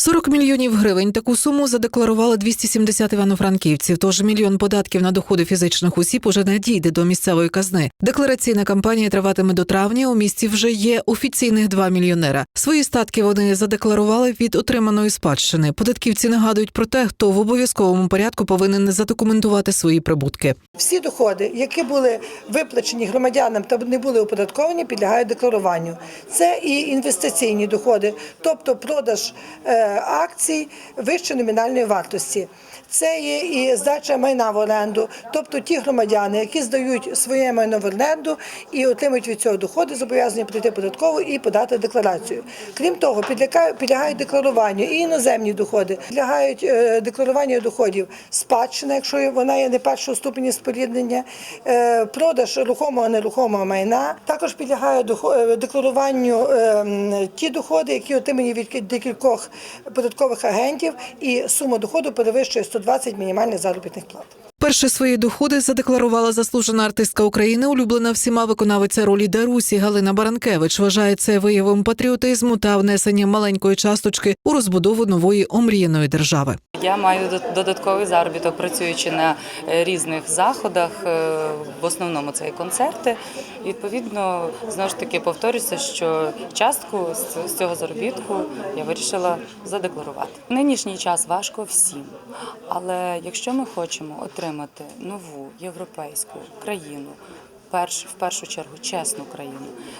40 мільйонів гривень. Таку суму задекларували 270 івано-франківців. Тож мільйон податків на доходи фізичних осіб уже надійде до місцевої казни. Деклараційна кампанія триватиме до травня. У місті вже є офіційних 2 мільйонера. Свої статки вони задекларували від отриманої спадщини. Податківці нагадують про те, хто в обов'язковому порядку повинен задокументувати свої прибутки. Всі доходи, які були виплачені громадянам та не були оподатковані, підлягають декларуванню. Це і інвестиційні доходи, тобто продаж е, акцій вище номінальної вартості. Це є і здача майна в оренду, тобто ті громадяни, які здають своє майно в оренду і отримують від цього доходи, зобов'язані прийти податкову і подати декларацію. Крім того, підлягають, декларуванню і іноземні доходи, підлягають е, декларуванню доходів спадщина, якщо вона є не першого ступені споріднення, е, продаж рухомого нерухомого майна. Також підлягає е, декларуванню е, ті доходи, які отримані від декількох податкових агентів, і сума доходу перевищує 120 мінімальних заробітних плат. Перше свої доходи задекларувала заслужена артистка України, улюблена всіма виконавиця ролі Дарусі Галина Баранкевич. Вважає це виявом патріотизму та внесенням маленької часточки у розбудову нової омріяної держави. Я маю дод- додатковий заробіток, працюючи на е, різних заходах. е, В основному це і концерти. Відповідно, знову ж таки повторюся, що частку з цього заробітку я вирішила задекларувати. В нинішній час важко всім, але якщо ми хочемо отримати нову європейську країну. Перш, в першу чергу чесну країну.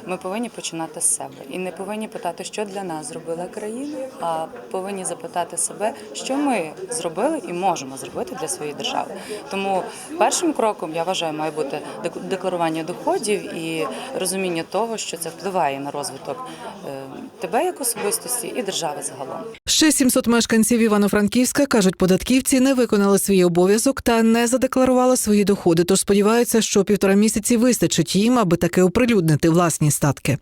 Ми повинні починати з себе і не повинні питати, що для нас зробила країна, а повинні запитати себе, що ми зробили і можемо зробити для своєї держави. Тому першим кроком я вважаю, має бути дек- декларування доходів і розуміння того, що це впливає на розвиток е, тебе як особистості і держави загалом. Ще 700 мешканців Івано-Франківська кажуть, податківці не виконали свій обов'язок та не задекларували свої доходи. Тож сподіваються, що півтора місяці вистачить їм, аби таки оприлюднити власні статки.